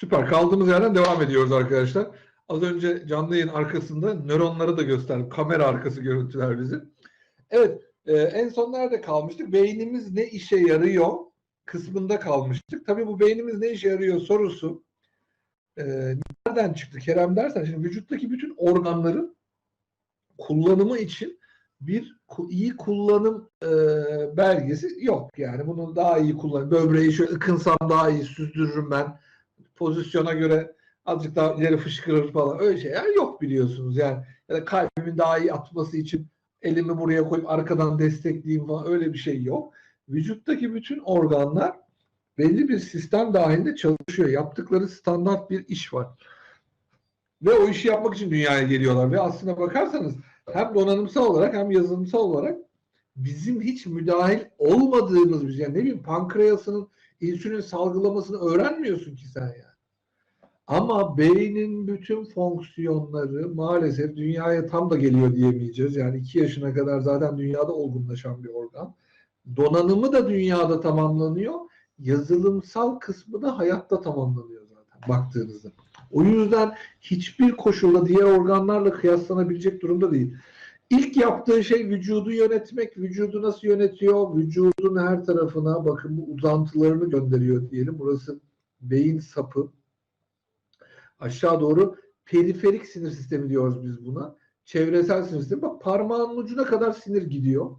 Süper. Kaldığımız yerden devam ediyoruz arkadaşlar. Az önce canlı yayın arkasında nöronları da gösterdim. Kamera arkası görüntüler bizi. Evet. e, en son nerede kalmıştık? Beynimiz ne işe yarıyor kısmında kalmıştık. Tabii bu beynimiz ne işe yarıyor sorusu e, nereden çıktı Kerem dersen şimdi vücuttaki bütün organların kullanımı için bir iyi kullanım e, belgesi yok. Yani bunu daha iyi kullan. Böbreği şöyle ıkınsam daha iyi süzdürürüm ben. Pozisyona göre azıcık daha ileri fışkırır falan. Öyle şeyler yok biliyorsunuz. Yani ya da kalbimin daha iyi atması için elimi buraya koyup arkadan destekleyeyim falan öyle bir şey yok. Vücuttaki bütün organlar belli bir sistem dahilinde çalışıyor. Yaptıkları standart bir iş var. Ve o işi yapmak için dünyaya geliyorlar. Ve aslına bakarsanız hem donanımsal olarak hem yazılımsal olarak bizim hiç müdahil olmadığımız bir şey. Yani ne bileyim pankreasının insülin salgılamasını öğrenmiyorsun ki sen yani. Ama beynin bütün fonksiyonları maalesef dünyaya tam da geliyor diyemeyeceğiz. Yani iki yaşına kadar zaten dünyada olgunlaşan bir organ. Donanımı da dünyada tamamlanıyor. Yazılımsal kısmı da hayatta tamamlanıyor zaten baktığınızda. O yüzden hiçbir koşulda diğer organlarla kıyaslanabilecek durumda değil. İlk yaptığı şey vücudu yönetmek. Vücudu nasıl yönetiyor? Vücudun her tarafına bakın bu uzantılarını gönderiyor diyelim. Burası beyin sapı. Aşağı doğru periferik sinir sistemi diyoruz biz buna. Çevresel sinir sistemi. Bak parmağın ucuna kadar sinir gidiyor.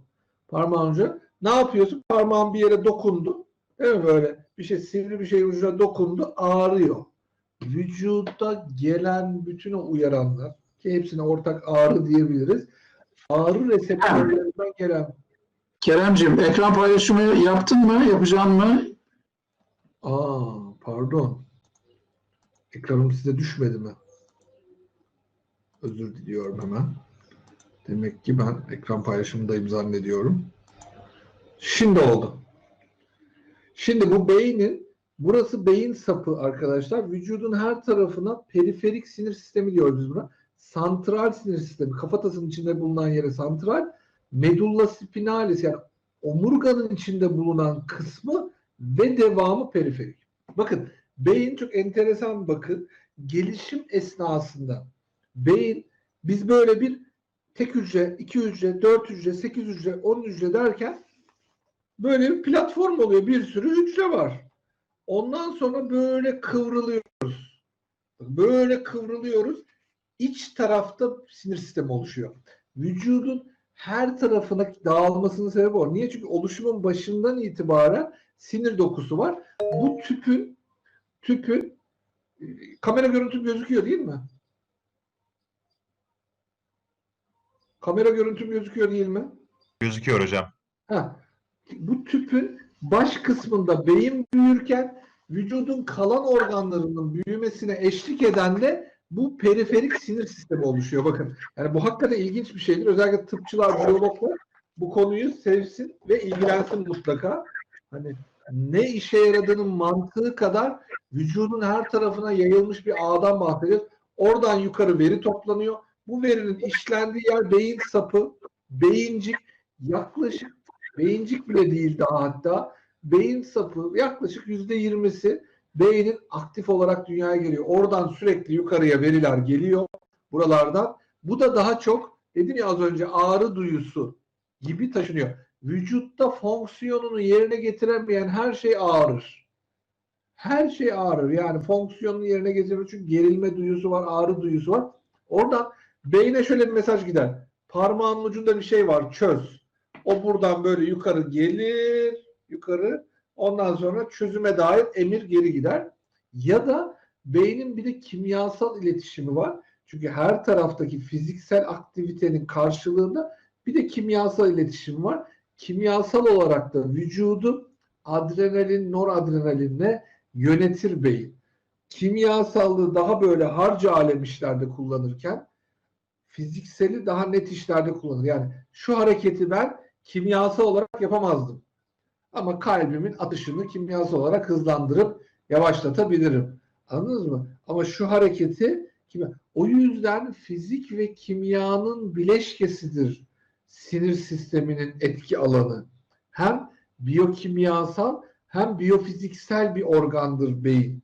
Parmağın ucuna. Ne yapıyorsun? Parmağın bir yere dokundu. Değil mi böyle? Bir şey sivri bir şey ucuna dokundu. Ağrıyor. Vücuda gelen bütün o uyaranlar ki hepsine ortak ağrı diyebiliriz. Ağrı reseptörlerinden gelen Keremciğim ekran paylaşımı yaptın mı? Yapacaksın mı? Aa, pardon. Ekranım size düşmedi mi? Özür diliyorum hemen. Demek ki ben ekran paylaşımındayım zannediyorum. Şimdi oldu. Şimdi bu beynin, burası beyin sapı arkadaşlar. Vücudun her tarafına periferik sinir sistemi diyoruz biz buna. Santral sinir sistemi, kafatasının içinde bulunan yere santral, medulla spinalis yani omurganın içinde bulunan kısmı ve devamı periferik. Bakın beyin çok enteresan bakın. Gelişim esnasında beyin biz böyle bir tek hücre, iki hücre, dört hücre, sekiz hücre, on hücre derken böyle bir platform oluyor. Bir sürü hücre var. Ondan sonra böyle kıvrılıyoruz. Böyle kıvrılıyoruz. İç tarafta sinir sistemi oluşuyor. Vücudun her tarafına dağılmasının sebebi o. Niye? Çünkü oluşumun başından itibaren sinir dokusu var. Bu tüpün tüpün e, kamera görüntüm gözüküyor değil mi? Kamera görüntüm gözüküyor değil mi? Gözüküyor hocam. Ha, bu tüpün baş kısmında beyin büyürken vücudun kalan organlarının büyümesine eşlik eden de bu periferik sinir sistemi oluşuyor. Bakın yani bu hakikaten ilginç bir şeydir. Özellikle tıpçılar, biyologlar bu konuyu sevsin ve ilgilensin mutlaka. Hani ne işe yaradığının mantığı kadar vücudun her tarafına yayılmış bir ağdan bahsediyoruz. Oradan yukarı veri toplanıyor. Bu verinin işlendiği yer beyin sapı, beyincik yaklaşık beyincik bile değil daha hatta beyin sapı yaklaşık yüzde yirmisi beynin aktif olarak dünyaya geliyor. Oradan sürekli yukarıya veriler geliyor buralardan. Bu da daha çok dedim ya az önce ağrı duyusu gibi taşınıyor. Vücutta fonksiyonunu yerine getiremeyen her şey ağrır. Her şey ağrır. Yani fonksiyonunu yerine getirmiyor çünkü gerilme duyusu var, ağrı duyusu var. Oradan beyne şöyle bir mesaj gider. Parmağın ucunda bir şey var, çöz. O buradan böyle yukarı gelir, yukarı. Ondan sonra çözüme dair emir geri gider. Ya da beynin bir de kimyasal iletişimi var. Çünkü her taraftaki fiziksel aktivitenin karşılığında bir de kimyasal iletişim var. Kimyasal olarak da vücudu adrenalin, noradrenalinle yönetir beyin. Kimyasallığı daha böyle harca alem işlerde kullanırken fizikseli daha net işlerde kullanır. Yani şu hareketi ben kimyasal olarak yapamazdım. Ama kalbimin atışını kimyasal olarak hızlandırıp yavaşlatabilirim. Anladınız mı? Ama şu hareketi kimya... o yüzden fizik ve kimyanın bileşkesidir sinir sisteminin etki alanı. Hem biyokimyasal hem biyofiziksel bir organdır beyin.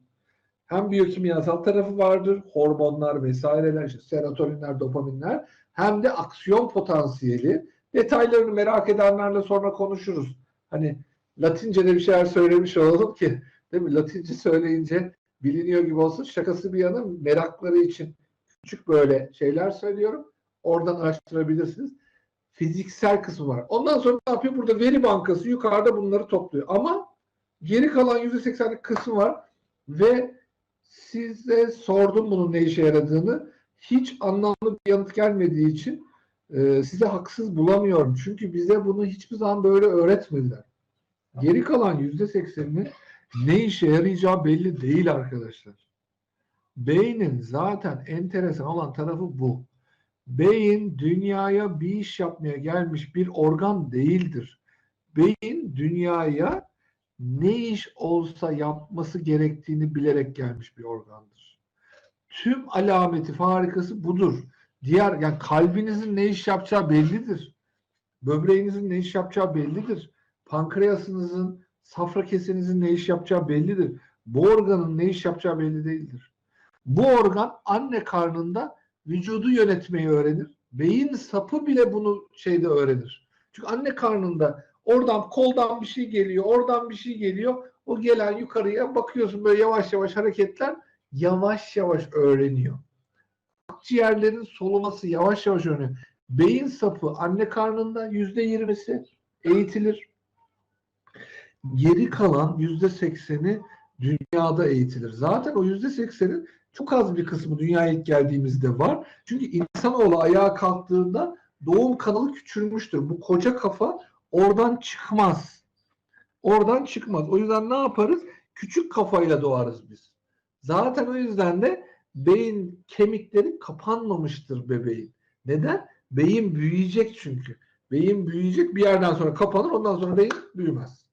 hem biyokimyasal tarafı vardır. Hormonlar vesaireler, işte serotoninler, dopaminler hem de aksiyon potansiyeli. Detaylarını merak edenlerle sonra konuşuruz. Hani Latince'de bir şeyler söylemiş olalım ki değil mi? Latince söyleyince biliniyor gibi olsun. Şakası bir yana merakları için küçük böyle şeyler söylüyorum. Oradan araştırabilirsiniz. Fiziksel kısmı var. Ondan sonra ne yapıyor? Burada veri bankası yukarıda bunları topluyor. Ama geri kalan %80'lik kısmı var ve size sordum bunun ne işe yaradığını. Hiç anlamlı bir yanıt gelmediği için e, size haksız bulamıyorum. Çünkü bize bunu hiçbir zaman böyle öğretmediler. Geri kalan %80'inin ne işe yarayacağı belli değil arkadaşlar. Beynin zaten enteresan olan tarafı bu. Beyin dünyaya bir iş yapmaya gelmiş bir organ değildir. Beyin dünyaya ne iş olsa yapması gerektiğini bilerek gelmiş bir organdır. Tüm alameti farikası budur. Diğer yani kalbinizin ne iş yapacağı bellidir. Böbreğinizin ne iş yapacağı bellidir. Pankreasınızın, safra kesenizin ne iş yapacağı bellidir. Bu organın ne iş yapacağı belli değildir. Bu organ anne karnında vücudu yönetmeyi öğrenir. Beyin sapı bile bunu şeyde öğrenir. Çünkü anne karnında oradan koldan bir şey geliyor, oradan bir şey geliyor. O gelen yukarıya bakıyorsun böyle yavaş yavaş hareketler yavaş yavaş öğreniyor. Akciğerlerin soluması yavaş yavaş öğreniyor. Beyin sapı anne karnında yüzde yirmisi eğitilir. Geri kalan yüzde sekseni dünyada eğitilir. Zaten o yüzde seksenin çok az bir kısmı dünyaya ilk geldiğimizde var. Çünkü insanoğlu ayağa kalktığında doğum kanalı küçülmüştür. Bu koca kafa oradan çıkmaz. Oradan çıkmaz. O yüzden ne yaparız? Küçük kafayla doğarız biz. Zaten o yüzden de beyin kemikleri kapanmamıştır bebeğin. Neden? Beyin büyüyecek çünkü. Beyin büyüyecek bir yerden sonra kapanır ondan sonra beyin büyümez.